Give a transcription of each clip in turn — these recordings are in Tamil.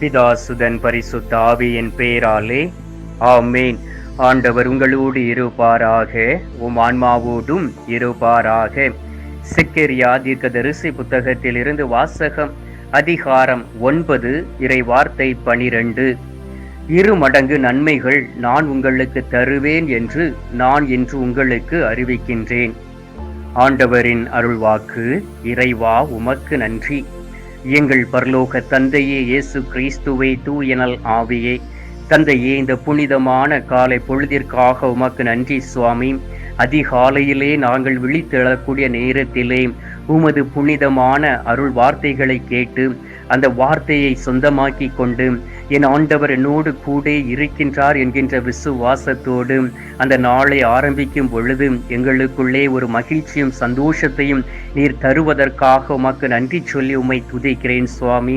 பிதாசுதன் பரிசுத்த ஆவியின் பேராலே. ஆமேன். ஆண்டவர் உங்களோடு இருப்பாராக. உம் ஆன்மாவோடும் இருப்பாராக. சிக்கரியா தீர்க்கதரிசி புத்தகத்தில் இருந்து வாசகம் அதிகாரம் ஒன்பது இறை வார்த்தை பனிரெண்டு. இரு மடங்கு நன்மைகள் நான் உங்களுக்கு தருவேன் என்று நான் இன்று உங்களுக்கு அறிவிக்கின்றேன். ஆண்டவரின் அருள்வாக்கு இறைவா உமக்கு நன்றி. எங்கள் பரலோக தந்தையே இயேசு கிறிஸ்துவை தூயனல் ஆவியே. தந்தையே இந்த புனிதமான காலை பொழுதிற்காக உமக்கு நன்றி சுவாமி. அதிகாலையிலே நாங்கள் விழித்தெழக்கூடிய நேரத்திலே உமது புனிதமான அருள் வார்த்தைகளை கேட்டு அந்த வார்த்தையை சொந்தமாக்கி கொண்டு என் ஆண்டவர் என்னோடு கூட இருக்கின்றார் என்கின்ற விசுவாசத்தோடு அந்த நாளை ஆரம்பிக்கும் பொழுது எங்களுக்குள்ளே ஒரு மகிழ்ச்சியும் சந்தோஷத்தையும் நீர் தருவதற்காக உமக்கு நன்றி சொல்லி உம்மை துதிக்கிறேன் சுவாமி.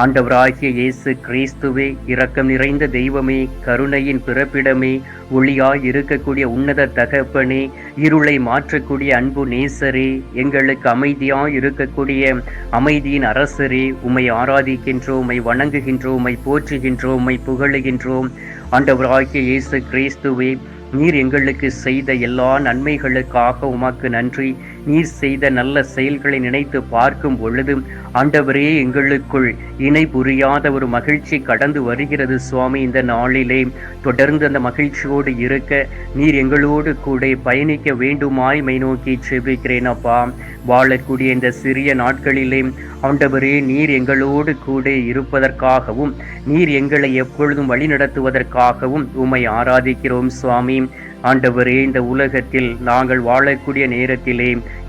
ஆண்டவராகிய இயேசு கிறிஸ்துவே இரக்கம் நிறைந்த தெய்வமே கருணையின் பிறப்பிடமே ஒளியாய் இருக்கக்கூடிய உன்னத தகப்பனே இருளை மாற்றக்கூடிய அன்பு நேசரே எங்களுக்கு அமைதியாய் இருக்கக்கூடிய அமைதியின் அரசரே உம்மை ஆராதிக்கின்றோம் உம்மை வணங்குகின்றோம் உம்மை போற்றுகின்றோம் உம்மை புகழுகின்றோம். ஆண்டவராகிய இயேசு கிறிஸ்துவே நீர் எங்களுக்கு செய்த எல்லா நன்மைகளுக்காக உமக்கு நன்றி. நீர் செய்த நல்ல செயல்களை நினைத்து பார்க்கும் பொழுது ஆண்டவரே எங்களுக்குள் இணை புரியாத ஒரு மகிழ்ச்சி கடந்து வருகிறது சுவாமி. இந்த நாளிலே தொடர்ந்து அந்த மகிழ்ச்சியோடு இருக்க நீர் எங்களோடு கூட பயணிக்க வேண்டுமாய் மை நோக்கி செபிக்கிறேன் அப்பா. வாழக்கூடிய இந்த சிறிய நாட்களிலே ஆண்டவரே நீர் எங்களோடு கூட இருப்பதற்காகவும் நீர் எங்களை எப்பொழுதும் வழிநடத்துவதற்காகவும் உம்மை ஆராதிக்கிறோம் சுவாமி. ஆண்டவரே இந்த உலகத்தில் நாங்கள் வாழக்கூடிய நேரத்திலே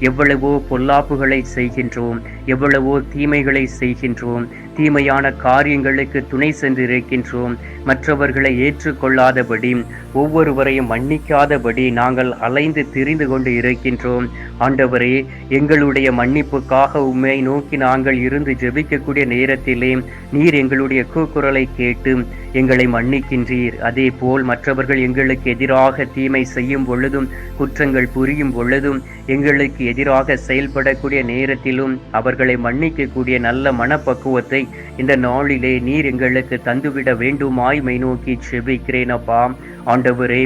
எவ்வளவோ பொல்லாப்புகளை செய்கின்றோம். எவ்வளவோ தீமைகளை செய்கின்றோம். தீமையான காரியங்களுக்கு துணை சென்றிருக்கின்றோம். மற்றவர்களை ஏற்றுக்கொள்ளாதபடி ஒவ்வொருவரையும் மன்னிக்காதபடி நாங்கள் அலைந்து திரிந்து கொண்டு இருக்கின்றோம். ஆண்டவரே எங்களுடைய மன்னிப்புக்காக உண்மை நோக்கி நாங்கள் இருந்து ஜெபிக்கக்கூடிய நேரத்திலே நீர் எங்களுடைய கூக்குரலை கேட்டு எங்களை மன்னிக்கின்றீர். அதே போல் மற்றவர்கள் எங்களுக்கு எதிராக தீமை செய்யும் பொழுதும் குற்றங்கள் புரியும் பொழுதும் எங்களுக்கு எதிராக செயல்படக்கூடிய நேரத்திலும் அவர் அவர்களை மன்னிக்கக்கூடிய நல்ல மனப்பக்குவத்தை இந்த நாளிலே நீர் எங்களுக்கு தந்துவிட வேண்டுமாய் மை நோக்கி செபிக்கிறேன் அப்பா. ஆண்டவரே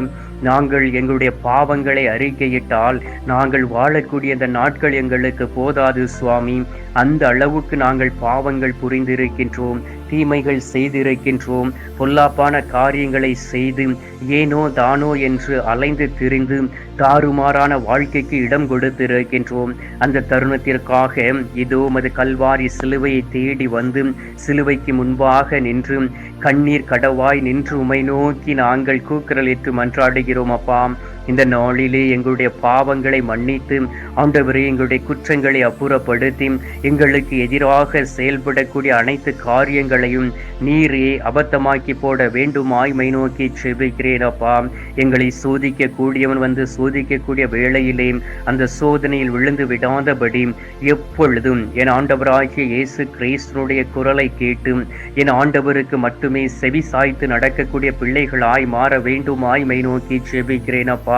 நாங்கள் எங்களுடைய பாவங்களை அறிக்கையிட்டால் நாங்கள் வாழக்கூடிய இந்த நாட்கள் எங்களுக்கு போதாது சுவாமி. அந்த அளவுக்கு நாங்கள் பாவங்கள் புரிந்திருக்கின்றோம். தீமைகள் செய்திருக்கின்றோம். பொல்லாப்பான காரியங்களை செய்து ஏனோ தானோ என்று அலைந்து திரிந்து தாறுமாறான வாழ்க்கைக்கு இடம் கொடுத்திருக்கின்றோம். அந்த தருணத்திற்காக இதோ மது கல்வாரி சிலுவையை தேடி வந்து சிலுவைக்கு முன்பாக நின்று கண்ணீர் கடவாய் நின்று உமை நோக்கி நாங்கள் கூக்குரலிட்டு மன்றாடுகிறோம் அப்பா. இந்த நாளிலே எங்களுடைய பாவங்களை மன்னித்து ஆண்டவரே எங்களுடைய குற்றங்களை அப்புறப்படுத்தி எங்களுக்கு எதிராக செயல்படக்கூடிய அனைத்து காரியங்களையும் நீரே அபத்தமாக்கி போட வேண்டுமாய் மை நோக்கி செபிக்கிறேன் அப்பா. எங்களை சோதிக்க கூடியவன் வந்து சோதிக்கக்கூடிய வேளையிலே அந்த சோதனையில் விழுந்து விடாதபடி எப்பொழுதும் என் ஆண்டவராகிய இயேசு கிறிஸ்துனுடைய குரலை கேட்டு என் ஆண்டவருக்கு மட்டுமே செவி சாய்த்து நடக்கக்கூடிய பிள்ளைகளாய் மாற வேண்டுமாய் மை நோக்கி செபிக்கிறேன் அப்பா.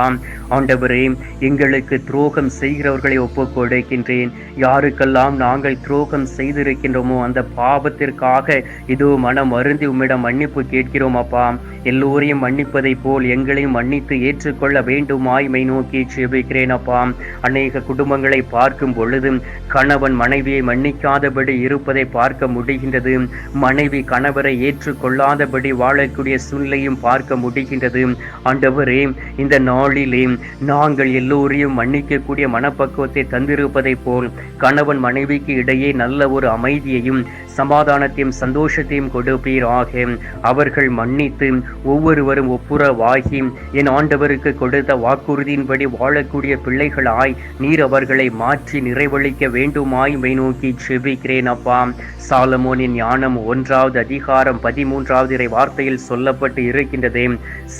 ஆண்டவரே எங்களுக்கு துரோகம் செய்கிறவர்களை ஒப்புக் கொடுக்கின்றேன் யாருக்கெல்லாம் நாங்கள் துரோகம் செய்திருக்கின்றோமோ அந்த பாவத்திற்காக இதோ மனம் அருந்தி உம்மிடம் மன்னிப்பு கேட்கிறோம் அப்பா. எல்லோரையும் மன்னிப்பதை போல் எங்களையும் மன்னித்து ஏற்றுக்கொள்ள வேண்டும் ஆய்மை நோக்கி செபிக்கிறேன் அப்பா. அநேக குடும்பங்களை பார்க்கும் பொழுது கணவன் மனைவியை மன்னிக்காதபடி இருப்பதை பார்க்க முடிகின்றது. மனைவி கணவரை ஏற்றுக்கொள்ளாதபடி வாழக்கூடிய சூழ்நிலையும் பார்க்க முடிகின்றது. ஆண்டவரே இந்த நாளிலே நாங்கள் எல்லோரையும் மன்னிக்கக்கூடிய மனப்பக்குவத்தை தந்திருப்பதை போல் கணவன் மனைவிக்கு இடையே நல்ல ஒரு அமைதியையும் சமாதானத்தையும் சந்தோஷத்தையும் கொடுப்பீராக. அவர்கள் மன்னித்து ஒவ்வொருவரும் ஒப்புரவாகி என் ஆண்டவருக்கு கொடுத்த வாக்குறுதியின்படி வாழக்கூடிய பிள்ளைகளாய் நீர் அவர்களை மாற்றி நிறைவழிக்க வேண்டுமாய் மை நோக்கி செபிக்கிறேன் அப்பா. சாலமோனின் ஞானம் ஒன்றாவது அதிகாரம் பதிமூன்றாவது இறை வார்த்தையில் சொல்லப்பட்டு இருக்கின்றதே.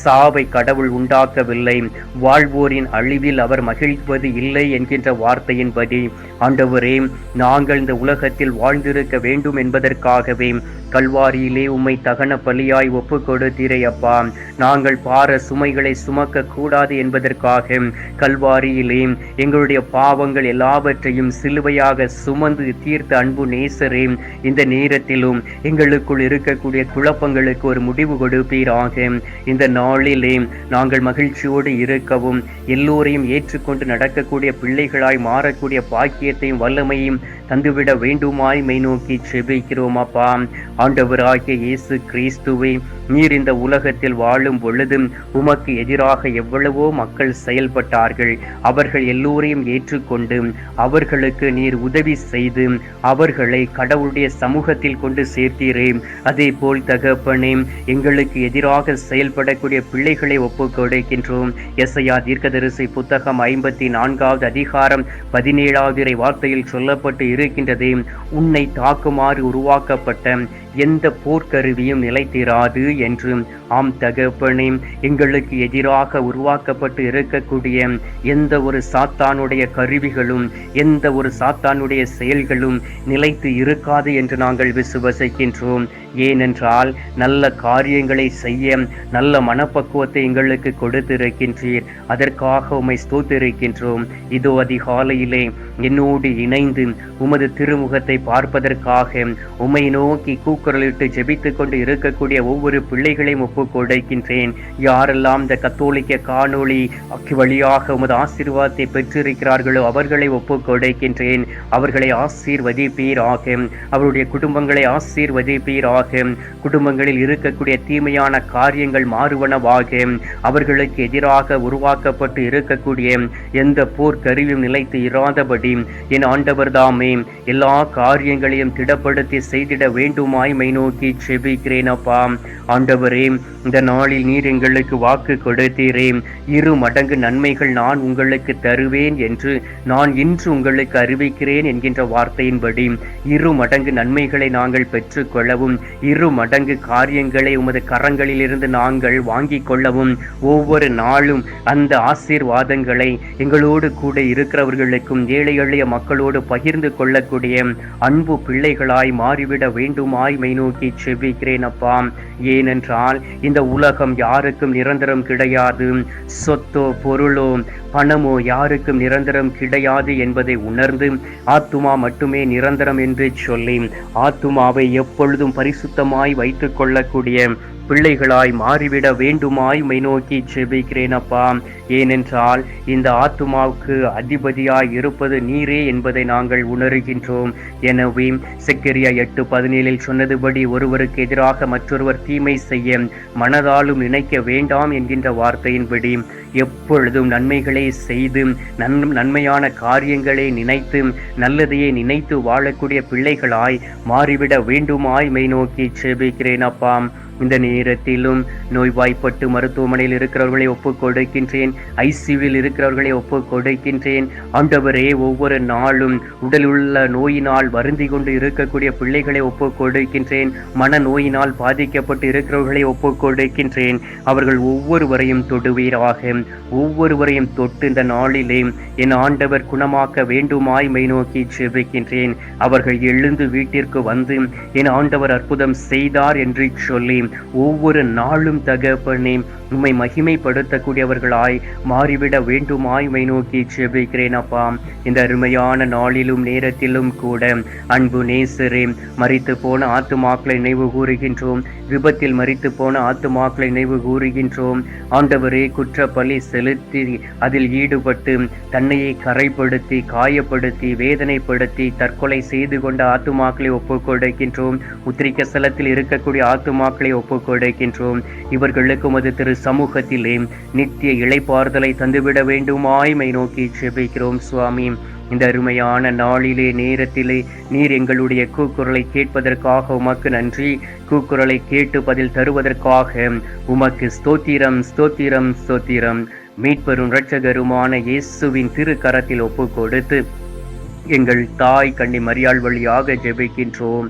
சாவை கடவுள் உண்டாக்கவில்லை. வாழ்வோரின் அழிவில் அவர் மகிழ்வது இல்லை என்கின்ற வார்த்தையின்படி. ஆண்டவரே நாங்கள் இந்த உலகத்தில் வாழ்ந்திருக்க வேண்டும் என்று என்பதற்காகவே கல்வாரியிலே உம்மை தகன பலியாய் ஒப்பு கொடுத்தீரே அப்பா நாங்கள் பார சுமைகளை சுமக்க கூடாது என்பதற்காக கல்வாரியிலே எங்களுடைய பாவங்கள் எல்லாவற்றையும் சிலுவையாக சுமந்து தீர்த்த அன்பு நேசரே இந்த நேரத்திலும் எங்களுக்குள் இருக்கக்கூடிய குழப்பங்களுக்கு ஒரு முடிவு கொடுப்பீராக. இந்த நாளிலே நாங்கள் மகிழ்ச்சியோடு இருக்கவும் எல்லோரையும் ஏற்றுக்கொண்டு நடக்கக்கூடிய பிள்ளைகளாய் மாறக்கூடிய பாக்கியத்தையும் வல்லமையும் தந்துவிட வேண்டுமாய் மெய் நோக்கி செபிக்கிறோம் அப்பா. ஆண்டவராகிய இயேசு கிறிஸ்துவை நீர் இந்த உலகத்தில் வாழும் பொழுதும் உமக்கு எதிராக எவ்வளவோ மக்கள் செயல்பட்டார்கள். அவர்கள் எல்லோரையும் ஏற்றுக்கொண்டு அவர்களுக்கு நீர் உதவி செய்து அவர்களை கடவுளுடைய சமூகத்தில் கொண்டு சேர்த்தீரே. அதே போல் தகப்பனே எங்களுக்கு எதிராக செயல்படக்கூடிய பிள்ளைகளை ஒப்புக்கொடுக்கின்றோம் எஸ்ஐயா தீர்க்கதரிசி புத்தகம் ஐம்பத்தி நான்காவது அதிகாரம் பதினேழாவது வார்த்தையில் சொல்லப்பட்டு இருக்கின்றது உன்னை தாக்குமாறு உருவாக்கப்பட்ட எந்த போர்க்கருவியும் நிலைத்திராது என்று ஆம் தகப்பனே எங்களுக்கு எதிராக உருவாக்கப்பட்டு இருக்கக்கூடிய எந்த ஒரு சாத்தானுடைய கருவிகளும் எந்த ஒரு சாத்தானுடைய செயல்களும் நிலைத்து இருக்காது என்று நாங்கள் விசுவசிக்கின்றோம். ஏனென்றால் நல்ல காரியங்களை செய்ய நல்ல மனப்பக்குவத்தை எங்களுக்கு கொடுத்திருக்கின்றீர். அதற்காக உம்மை ஸ்தோத்திருக்கின்றோம். இதோ அதிகாலையிலே என்னோடு இணைந்து உமது திருமுகத்தை பார்ப்பதற்காக உமை நோக்கி கூக்குரலிட்டு ஜெபித்து கொண்டு இருக்கக்கூடிய ஒவ்வொரு பிள்ளைகளையும் ஒப்பு கொடுக்கின்றேன். யாரெல்லாம் இந்த கத்தோலிக்க காணொளி வழியாக உமது ஆசீர்வாதத்தை பெற்றிருக்கிறார்களோ அவர்களை ஒப்பு கொடுக்கின்றேன். அவர்களை ஆசீர்வதிப்பீராக. அவருடைய குடும்பங்களை ஆசீர்வதிப்பீராக. குடும்பங்களில் இருக்கக்கூடிய தீமையான காரியங்கள் மாறுவனவாக. அவர்களுக்கு எதிராக உருவாக்கப்பட்டு இருக்கக்கூடிய எந்த போர் கருவியும் நிலைத்து இராதபடி என் ஆண்டவர் தாமே எல்லா காரியங்களையும் திடப்படுத்தி செய்திட வேண்டுமாய் மை நோக்கி செபிக்கிறேன் அப்பா. ஆண்டவரே இந்த நாளில் நீர் எங்களுக்கு வாக்கு கொடுத்தீரே. இரு மடங்கு நன்மைகள் நான் உங்களுக்கு தருவேன் என்று நான் இன்று உங்களுக்கு அறிவிக்கிறேன் என்கின்ற வார்த்தையின்படி. இரு மடங்கு நன்மைகளை நாங்கள் பெற்றுக்கொள்ளவும் இரு மடங்கு காரியங்களை உமது கரங்களிலிருந்து நாங்கள் வாங்கிக் கொள்ளவும் ஒவ்வொரு நாளும் அந்த ஆசீர்வாதங்களை எங்களோடு கூட இருக்கிறவர்களுக்கும் ஏழை எளிய மக்களோடு பகிர்ந்து கொள்ளக்கூடிய அன்பு பிள்ளைகளாய் மாறிவிட வேண்டுமாய் மை நோக்கி செபிக்கிறேன் அப்பா. ஏனென்றால் இந்த உலகம் யாருக்கும் நிரந்தரம் கிடையாது. சொத்தோ பொருளோ பணமோ யாருக்கும் நிரந்தரம் கிடையாது என்பதை உணர்ந்து ஆத்துமா மட்டுமே நிரந்தரம் என்று சொல்லி ஆத்துமாவை எப்பொழுதும் பரிசுத்தமாய் வைத்துக் கொள்ளக்கூடிய பிள்ளைகளாய் மாறிவிட வேண்டுமாய் மை நோக்கி செபிக்கிறேன் அப்பா ஏனென்றால் இந்த ஆத்துமாவுக்கு அதிபதியாய் இருப்பது நீரே என்பதை நாங்கள் உணர்கின்றோம். எனவே செக்கரியா எட்டு பதினேழில் சொன்னதுபடி ஒருவருக்கு எதிராக மற்றொருவர் தீமை செய்ய மனதாலும் நினைக்க வேண்டாம் என்கின்ற வார்த்தையின்படி எப்பொழுதும் நன்மைகளை செய்து நன் நன்மையான காரியங்களை நினைத்து நல்லதையே நினைத்து வாழக்கூடிய பிள்ளைகளாய் மாறிவிட வேண்டுமாய் மெய் நோக்கி செபிக்கிறேன் அப்பாம் இந்த நேரத்திலும் நோய்வாய்ப்பட்டு மருத்துவமனையில் இருக்கிறவர்களை ஒப்புக் கொடுக்கின்றேன் ஐசியூவில் இருக்கிறவர்களை ஒப்புக் கொடுக்கின்றேன் ஆண்டவரே ஒவ்வொரு நாளும் உடலுள்ள நோயினால் வருந்தி கொண்டு இருக்கக்கூடிய பிள்ளைகளை ஒப்புக் கொடுக்கின்றேன் மன நோயினால் பாதிக்கப்பட்டு இருக்கிறவர்களை ஒப்புக் கொடுக்கின்றேன் அவர்கள் ஒவ்வொருவரையும் தொடுவீராக. ஒவ்வொருவரையும் தொட்டு இந்த நாளிலே என் ஆண்டவர் குணமாக்க வேண்டுமாய் மை நோக்கி செபிக்கின்றேன். அவர்கள் எழுந்து வீட்டிற்கு வந்து என் ஆண்டவர் அற்புதம் செய்தார் என்று சொல்லி ஒவ்வொரு நாளும் தகப்பனே உம்மை மகிமைப்படுத்தக்கூடியவர்களாய் மாறிவிட வேண்டுமாய் உமை நோக்கி செபிக்கிறேன் அப்பா. இந்த அருமையான நாளிலும் நேரத்திலும் கூட அன்பு நேசரே மறித்து போன ஆத்துமாக்களை நினைவு கூறுகின்றோம். விபத்தில் மறித்து போன ஆத்துமாக்களை நினைவு கூறுகின்றோம். ஆண்டவரே குற்ற செலுத்தி அதில் ஈடுபட்டு தன்னையை கரைப்படுத்தி காயப்படுத்தி வேதனைப்படுத்தி தற்கொலை செய்து கொண்ட ஆத்துமாக்களை ஒப்புக்கொடுக்கின்றோம். உத்திரிக்க ஸ்தலத்தில் இருக்கக்கூடிய ஆத்துமாக்களை ஒப்புக்கொடுக்கின்றோம். இவர்களுக்கும் அது திரு சமூகத்திலே நித்திய இளைப்பாறுதலை தந்துவிட வேண்டுமாய்மை நோக்கி செபிக்கிறோம் சுவாமி. இந்த அருமையான நாளிலே நேரத்திலே நீர் எங்களுடைய கூக்குரலை கேட்பதற்காக உமக்கு நன்றி. கூக்குரலை கேட்டு பதில் தருவதற்காக உமக்கு ஸ்தோத்திரம் ஸ்தோத்திரம் ஸ்தோத்திரம். மீட்பெரும் இரட்சகருமான இயேசுவின் திருக்கரத்தில் ஒப்பு கொடுத்து எங்கள் தாய் கண்ணி மரியாள் வழியாக ஜெபிக்கின்றோம்.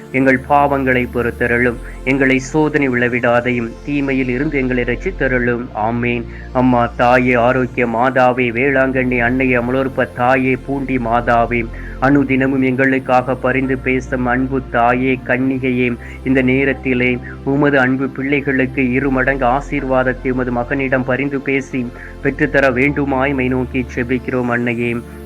எங்கள் பாவங்களை பொறுத்தருளும். எங்களை சோதனை விழவிடாதையும் தீமையில் இருந்து எங்களை ரசித்தருளும் ஆமேன். அம்மா தாயே ஆரோக்கிய மாதாவே வேளாங்கண்ணி அன்னை அமலோற்ப தாயே பூண்டி மாதாவே அனுதினமும் எங்களுக்காக பரிந்து பேசும் அன்பு தாயே கன்னிகையே இந்த நேரத்திலே உமது அன்பு பிள்ளைகளுக்கு இரு மடங்கு ஆசீர்வாதத்தை உமது மகனிடம் பரிந்து பேசி பெற்றுத்தர வேண்டுமாய்மை நோக்கி செபிக்கிறோம் அன்னையே.